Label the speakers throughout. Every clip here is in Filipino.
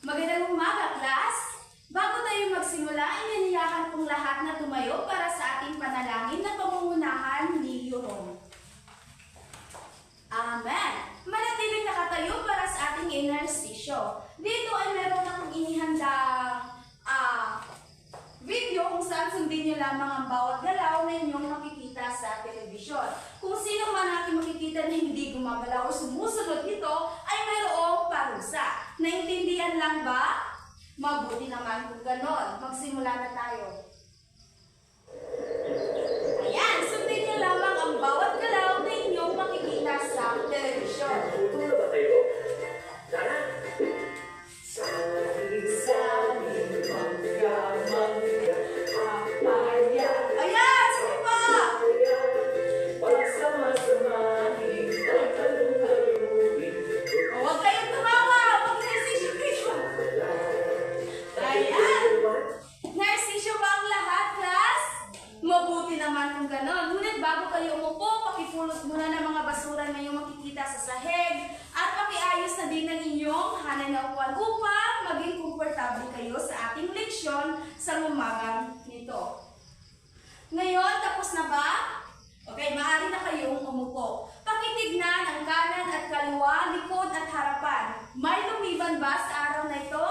Speaker 1: Magandang umaga, class! Bago tayo magsimula, inaniyakan kong lahat na tumayo para sa ating panalangin na pangungunahan ni Yorong. Amen! Manatiling nakatayo para sa ating inersisyo. Dito ay meron akong inihandang ah, video kung saan sundin niyo lamang ang bawat galaw na inyong makikita sa telebisyon. Kung sino man ating makikita na hindi gumagalaw o sumusunod nito, ay mayroong parusa. Naintindihan lang ba? Mabuti naman kung ganon. Magsimula na tayo. Hanay na upuan upang maging komportable kayo sa ating leksyon sa umagang nito. Ngayon, tapos na ba? Okay, maaari na kayong umupo. Pakitignan ang kanan at kaliwa, likod at harapan. May lumiban ba sa araw na ito?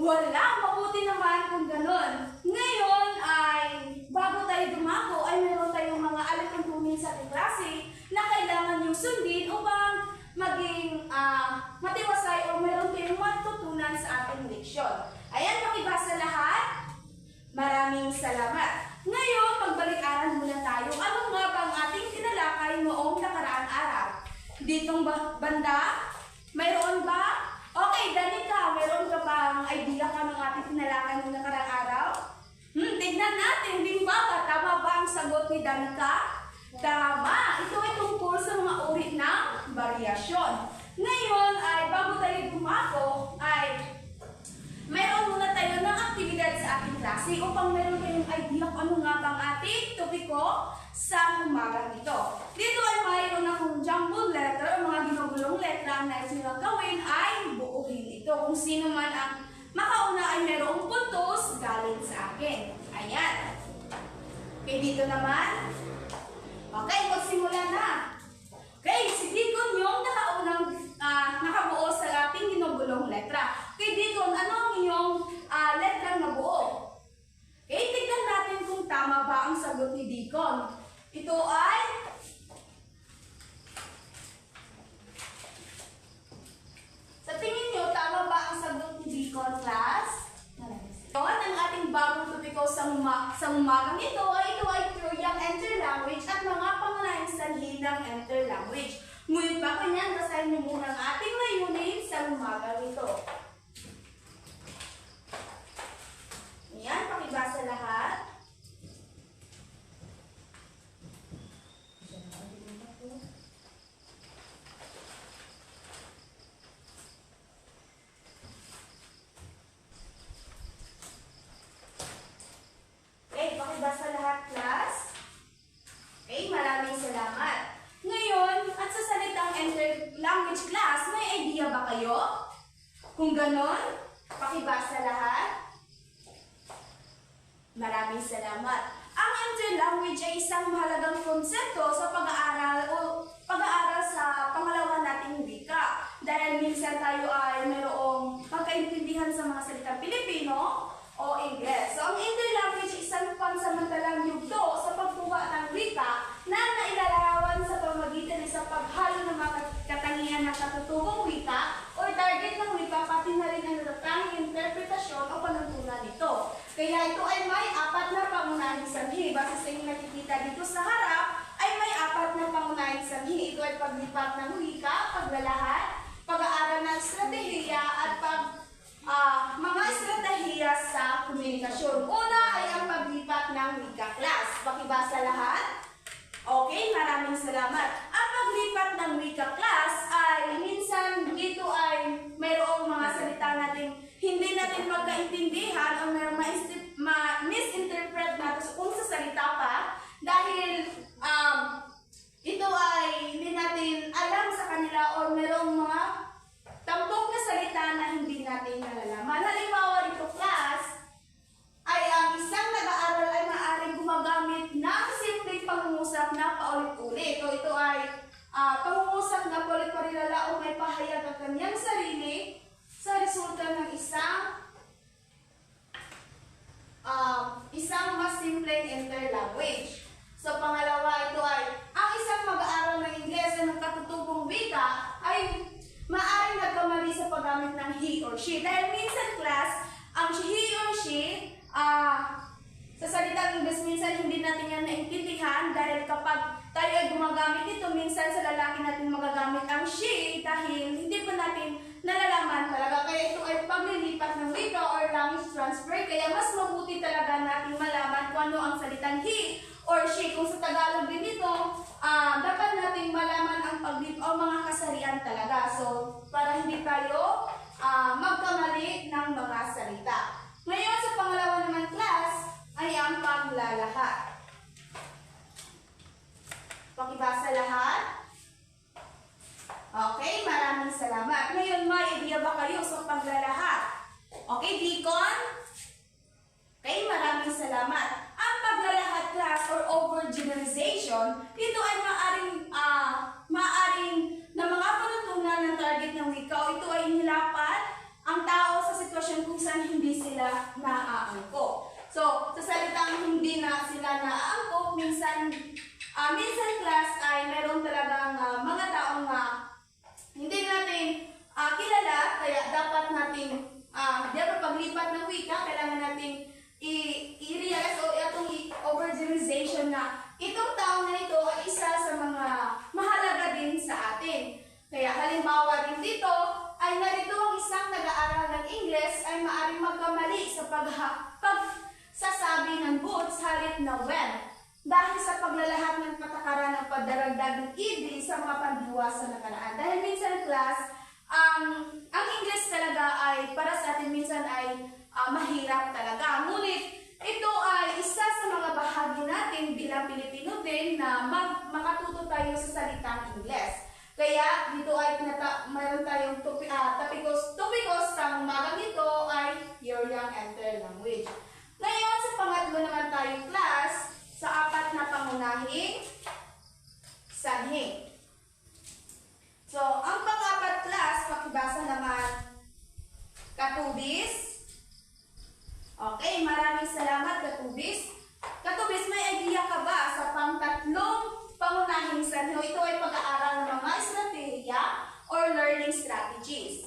Speaker 1: Wala, mabuti naman kung ganon. Ngayon ay, bago tayo dumako, ay meron tayong mga alituntunin sa ating klase na kailangan yung sundin upang maging ah, matiwasay o meron kayong matutunan sa ating leksyon. Ayan, pakibasa lahat. Maraming salamat. Ngayon, magbalik-aral muna tayo. Ano nga ba ang ating tinalakay noong nakaraang araw? Ditong ba- banda? Mayroon ba? Okay, Danica, mayroon ka bang idea ka ng ating tinalakay noong nakaraang araw? Hmm, tignan natin, Bimbaga, tama ba ang sagot ni Danica? Tama! Ito ay tungkol sa mga uri ng variasyon. Ngayon ay bago tayo dumako ay Mayroon muna tayo ng aktibidad sa ating klase upang meron kayong idea kung ano nga bang ating topiko sa umagang ito. Dito ay mayroon akong jumbled letter o mga ginugulong letra ang nais nyo lang gawin ay buuhin ito. Kung sino man ang makauna ay mayroong puntos galing sa akin. Ayan. Okay, dito naman. Okay, magsimula na. Okay, si Deacon yung nakaunang ah, nakabuo sa ating ginugulong letra. Okay, Deacon, ano ang iyong ah, letrang nabuo? Okay, tignan natin kung tama ba ang sagot ni Deacon. Ito ay Sa tingin niyo, tama ba ang sagot ni Deacon, class? Ngayon, ang ating bagong topiko sa, sa umagang ito ay ito ay Korean Interlanguage at mga pangunahing sanhi ng Interlanguage. Ngunit bago niyan, basahin niyo muna ang ating layunin sa umagang ito. Ayan, pakibasa lahat. Okay, pakibasa lahat, class. Okay, maraming salamat. Ngayon, at sa salitang language class, may idea ba kayo? Kung ganon, pakibasa lahat. Maraming salamat. Ang interlanguage ay isang mahalagang konsepto sa pag-aaral o pag-aaral sa pangalawa nating wika. Dahil minsan tayo ay mayroong pagkaintindihan sa mga salitang Pilipino o Ingles. So, ang interlanguage ay isang pansamantalang yugto sa pagkuha ng wika na nailarawan sa pamagitan ng sa paghalo ng mga katangian ng katutubong wika pati na rin ang interpretasyon o panuntunan nito. Kaya ito ay may apat na pangunahing sanhi. Base sa inyong nakikita dito sa harap, ay may apat na pangunahing sanhi. Ito ay paglipat ng wika, paglalahad, pag-aaral ng estratehiya at pag ah, mga estratehiya sa komunikasyon. Una ay ang paglipat ng wika class. Pakibasa lahat. Okay, maraming salamat. Ang paglipat ng wika class ay minsan dito ay mayroong mga salita natin hindi natin magkaintindihan o mayroong ma-isip- ma-misinterpret natin kung sa salita pa dahil um, ito ay hindi natin alam sa kanila o mayroong mga tampok na salita na hindi natin kanyang sarili sa resulta ng isang um, isang mas simpleng interlanguage. So, pangalawa, ito ay, ang isang mag-aaral ng Ingles na katutubong wika ay maaaring nagkamali sa paggamit ng he or she. Dahil minsan, class, ang he or she, ah, sa salitang Ingles, minsan hindi natin yan naintindihan dahil kapag tayo ay gumagamit nito, minsan sa lalaki natin magagamit ang she dahil hindi pa natin nalalaman talaga. Kaya ito ay paglilipat ng wika or language transfer. Kaya mas mabuti talaga natin malaman kung ano ang salitang he or she. Kung sa Tagalog din ito, ah, dapat nating malaman ang paglip o mga kasarian talaga. So, para hindi tayo ah, magkamali ng mga salita. Ngayon, sa pangalawa naman class, ay ang paglalahad. Pakibasa lahat. Okay, maraming salamat. Ngayon, may idea ba kayo sa paglalahad? Okay, Deacon? Okay, maraming salamat. Ang paglalahad class or overgeneralization, ito ay maaring, ah, maaring na mga panutunan ng target ng wika o ito ay nilapat ang tao sa sitwasyon kung saan hindi sila naaangkop. So, sa salitang hindi na sila naaangkop, minsan, ah, minsan class ay meron talagang ah, mga taong ah, hindi natin ah, kilala, kaya dapat natin, uh, dapat paglipat ng wika, kailangan natin i-realize o itong overgeneralization na itong tao na ito ay isa sa mga mahalaga din sa atin. Kaya halimbawa rin dito, ay narito ang isang nag-aaral ng Ingles ay maaaring magkamali sa pag pagsasabi ng boots halip na when dahil sa paglalahat ng patakaran ng padaragdag ng ed sa mga pandiwa sa nakaraan. Dahil minsan, class, ang ang English talaga ay para sa atin minsan ay ah, mahirap talaga. Ngunit ito ay isa sa mga bahagi natin bilang Pilipino din na mag, makatuto tayo sa salitang Ingles. Kaya dito ay pinata, mayroon tayong topi, ah, topicos, topicos sa umagang ito ay Your Young Enter Language. Ngayon, sa pangatlo naman tayo class, na pangunahing sanhi. So, ang pang-apat class, makibasa naman katubis. Okay, maraming salamat katubis. Katubis, may idea ka ba sa pang-tatlong pangunahing sanhi? Ito ay pag-aaral ng mga estratehiya or learning strategies.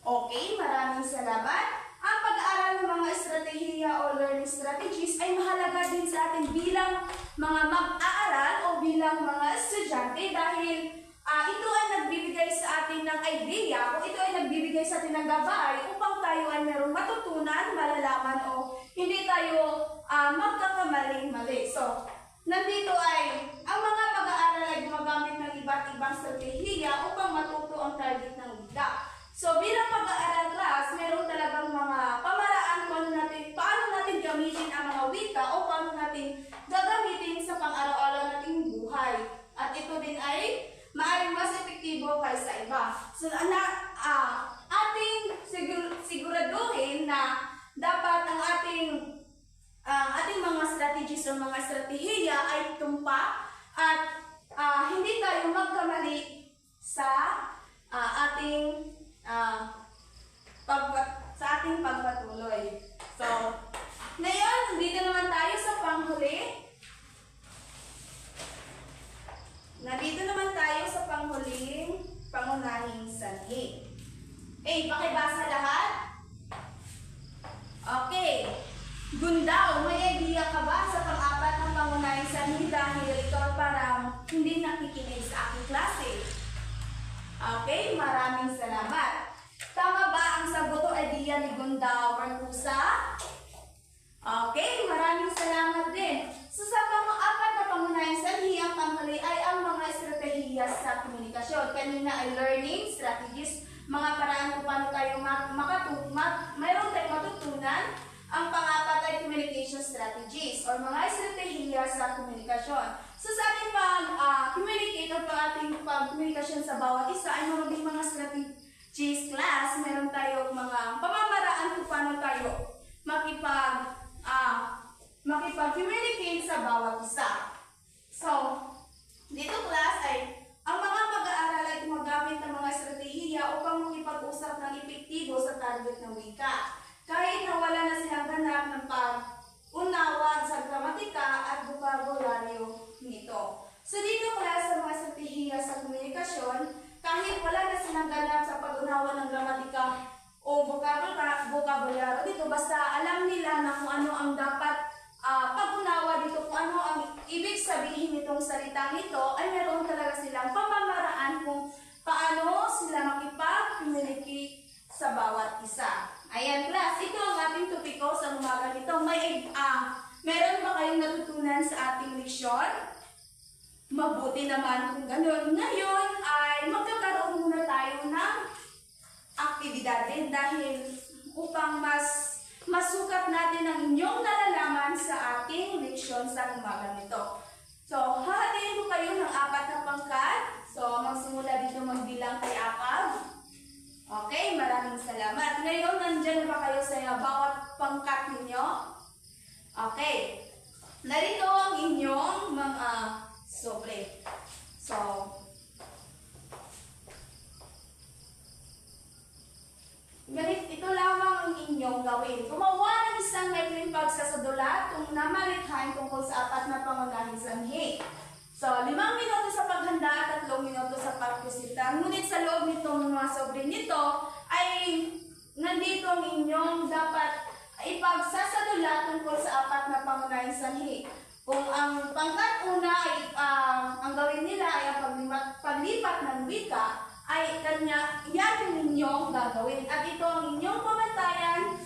Speaker 1: Okay, maraming salamat. Ang pag-aaral ng mga estratehiya o learning strategies ay mahalaga din sa atin bilang mga mag-aaral o bilang mga estudyante dahil ah, ito ay nagbibigay sa atin ng idea o ito ay nagbibigay sa atin ng gabay upang tayo ay merong matutunan, malalaman o hindi tayo ah, magkakamali-mali. So, nandito ay ang mga mag-aaral ay gumagamit ng iba't ibang estratehiya upang matuto ang target ng wika. So bilang mag-aaral class, meron talagang mga pamaraan kung ano natin, paano natin gamitin ang mga wika o paano natin gagamitin sa pang-araw-araw nating buhay. At ito din ay maaaring mas epektibo kaysa iba. So na, ah, ating sigur, siguraduhin na dapat ang ating ang ating mga strategies o mga estratehiya ay tumpa at ah, hindi tayo magkamali sa ah, ating ah, pagpat sa ating pagpatuloy. So, ngayon, dito naman tayo sa panghuli. Nandito naman tayo sa panghuling pangunahing sanhi. Okay, pakibasa lahat. Okay. Gundaw, may idea ka ba sa pang-apat ng pangunahing sanhi dahil ikaw parang hindi nakikinig sa aking klase? Okay, maraming salamat. Tama ba ang sagot o idea ni Gundaw Marcusa? Okay, maraming salamat din. So sa pang-apat na pangunahing sanhi, ang panghuli ay ang mga estratehiya sa komunikasyon. Kanina ay learning strategies, mga paraan kung paano tayo mak- makatu- mak- mayroon tayong matutunan. Ang pangapat ay communication strategies or mga estratehiya sa komunikasyon. So sa ating pag-communicate o pag ating pag-communication sa bawat isa ay din mga strategies class. Meron tayong mga pamamaraan kung paano tayo makipag ah makipag-communicate sa bawat isa. So, dito class ay ang mga mag-aaral ay gumagamit ng mga estratehiya upang target ng wika. Kahit na wala na silang ganap ng pag-unawa sa gramatika at bokabularyo nito. So dito pala sa mga estratehiya sa komunikasyon, kahit wala na silang ganap sa pag-unawa ng gramatika o vocabulary, vocabulary dito, basta alam nila na kung ano ang dapat ah, pag-unawa dito, kung ano ang ibig sabihin nitong salitang ito, ay meron talaga silang pamamaraan kung paano sila makipag-communicate sa bawat isa. Ayan, class, ito ang ating topiko sa umaga nito. May, ah, meron ba kayong natutunan sa ating leksyon? Mabuti naman kung ganun. Ngayon ay magkakaroon muna tayo ng aktibidad din dahil upang mas masukat natin ang inyong nalalaman sa ating leksyon sa umaga nito. So, hahatiin ko kayo ng apat na pangkat. So, magsimula dito magbilang kay Akab. Okay, maraming salamat. Ngayon, nandyan na ba kayo sa bawat pangkat ninyo? Okay. Narito ang inyong mga sobre. So, Ganit, ito lamang ang inyong gawin. Gumawa ng isang maikling pagsasadula kung namalikhain tungkol sa apat na pangunahing sanhi. So, limang minuto sa paghanda at tatlong minuto sa pagkusita. Ngunit sa loob nitong mga sobre nito ay nandito ang inyong dapat ipagsasadula tungkol sa apat na pangunahing sanhi. Kung ang pangkat una ay ah, ang gawin nila ay ang paglipat, paglipat ng wika, ay kanya, yan yung inyong gagawin. At ito ang inyong pamantayan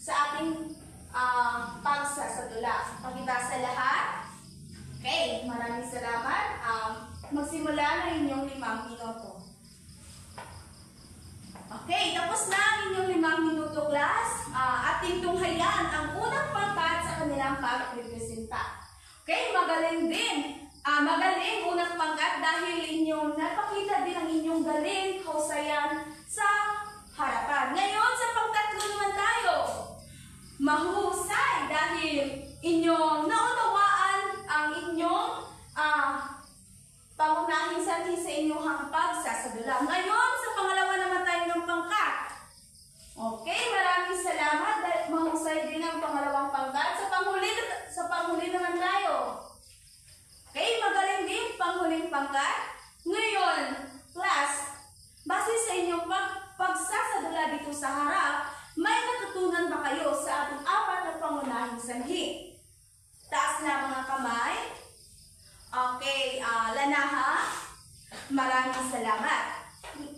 Speaker 1: sa ating ah, pagsasadula. Pakita sa lahat. Okay, maraming salamat. Um, magsimula na inyong limang minuto. Okay, tapos na ang inyong limang minuto class. Ah, ating tunghayan ang unang pangkat sa kanilang pag-representa. Okay, magaling din. Ah, magaling unang pangkat dahil inyong napakita din ang inyong galing, kausayan sa harapan. Ngayon, sa pangtatlo naman tayo. Mahusay dahil inyong naunawaan ang inyong ah, pangunahing sanhi sa inyong pagsasadula. Ngayon, sa pangalawa naman tayo ng pangkat. Okay, maraming salamat dahil mahusay din ang pangalawang pangkat. Sa panghuli, sa panghuli naman tayo. Okay, magaling din panghuling pangkat. Ngayon, class, base sa inyong pag pagsasadula dito sa harap, may natutunan ba kayo sa ating apat na pangunahing sanhi? Taas na mga kamay. Okay, ah, lanaha. Maraming salamat.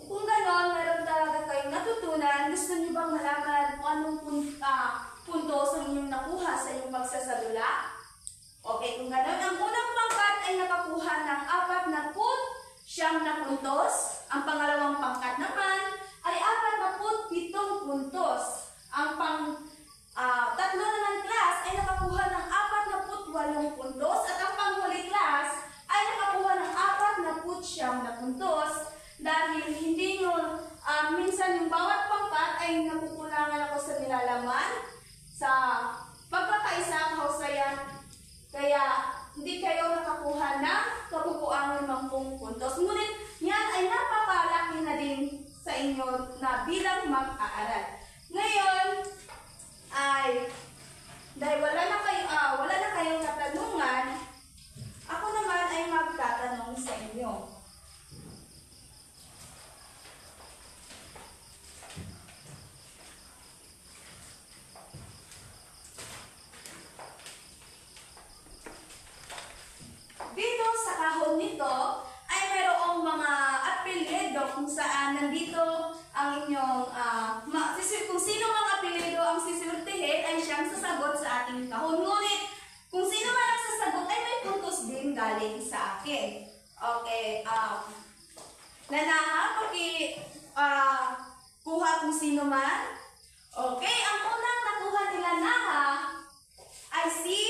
Speaker 1: Kung ganon, meron talaga kayong natutunan, gusto niyo bang malaman kung anong pun- ah, puntos ang inyong nakuha sa inyong pagsasadula? Okay, kung ganon, ang unang nakakuha ng apat na put, siyam na puntos. Ang pangalawang pangkat naman ay apat na put, pitong puntos. Ang pang ah, tatlo naman class ay nakakuha ng apat na put, walong puntos. At ang panghuli class ay nakakuha ng apat na put, siyam na puntos. Dahil hindi nyo, ah, minsan yung bawat pangkat ay nakukulangan ako sa nilalaman, sa pagkakaisa, kahusayan, kaya hindi kayo nakakuha ng kabubuang 50 puntos. Ngunit yan ay napakalaki na din sa inyo na bilang mag-aaral. Ngayon ay dahil wala na kayo ah, wala na kayong katanungan, ako naman ay magtatanong sa inyo. Dito sa kahon nito ay mayroong mga apelyido kung saan nandito ang inyong ah, ma- kung sino mang apelyido ang sisurtihin ay siyang sasagot sa ating kahon. Ngunit kung sino man ang sasagot ay may puntos din galing sa akin. Okay, um, Nanaha, paki ah, kuha kung sino man. Okay, ang unang nakuha nila Naha ay si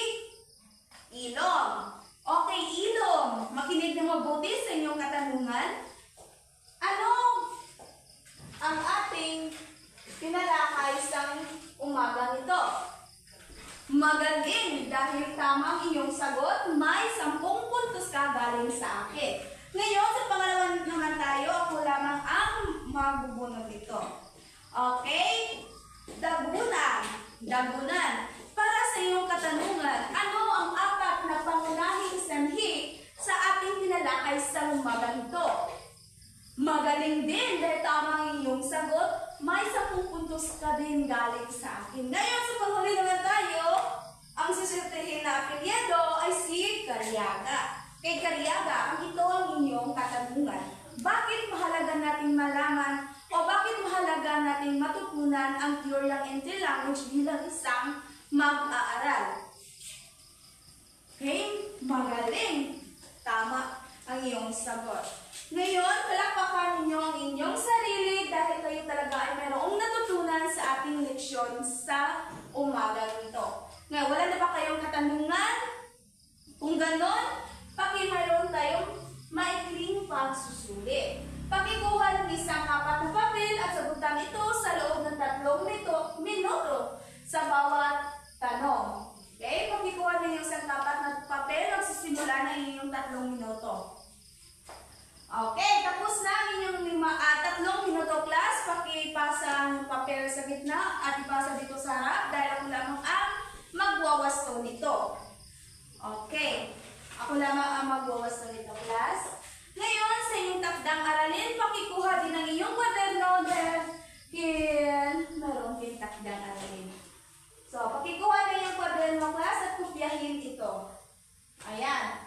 Speaker 1: Ilong. Okay, Ilong. Makinig na mabuti sa inyong katanungan. Ano ang ating pinalakay sa umagang ito? Magaling dahil tamang iyong sagot, may 10 puntos ka galing sa akin. Ngayon, sa pangalawa naman tayo, ako lamang ang magbubunod nito. Okay? Dagunan. Dagunan. Para sa iyong katanungan, ano ang apat na pangunahing sanhi sa ating tinalakay sa umagang ito? Magaling din dahil tama ang iyong sagot. May 10 puntos ka din galing sa akin. Ngayon sa panghuli naman tayo, ang susuntihin na apelyado ay si Karyaga. Kay Karyaga, ang ito ang inyong katanungan. Bakit mahalaga nating malaman o bakit mahalaga nating matutunan ang Korean entry language bilang isang mag-aaral? Okay? Magaling. Tama ang iyong sagot. Ngayon, palakpakan ninyo ang inyong sarili dahil kayo talaga ay mayroong natutunan sa ating leksyon sa umagang ito. Ngayon, wala na ba kayong katanungan? Kung ganon, pakimayroon tayong maikling pagsusuli. Pakikuha ng isang apat na papel at sagutan ito sa loob ng tatlong nito, minuto sa bawat tanong. Okay? Pakikuha ng isang apat na papel, magsisimula na inyong tatlong minuto. Okay, tapos na ang inyong lima, ah, tatlong minuto class. Pakipasa ang papel sa gitna at ipasa dito sa harap dahil ako lamang ang magwawasto nito. Okay. Ako lamang ang magwawasto nito class. Ngayon, sa inyong takdang aralin, pakikuha din ang iyong kwaderno dahil meron din takdang aralin. So, pakikuha na yung kwaderno class at kopyahin ito. Ayan.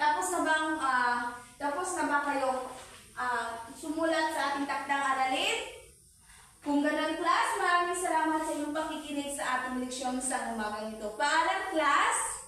Speaker 1: Tapos na bang, ah, tapos na ba kayo ah, sumulat sa ating takdang aralin? Kung ganun class, maraming salamat sa inyong pakikinig sa ating leksyon sa umagang ito. Paalam class!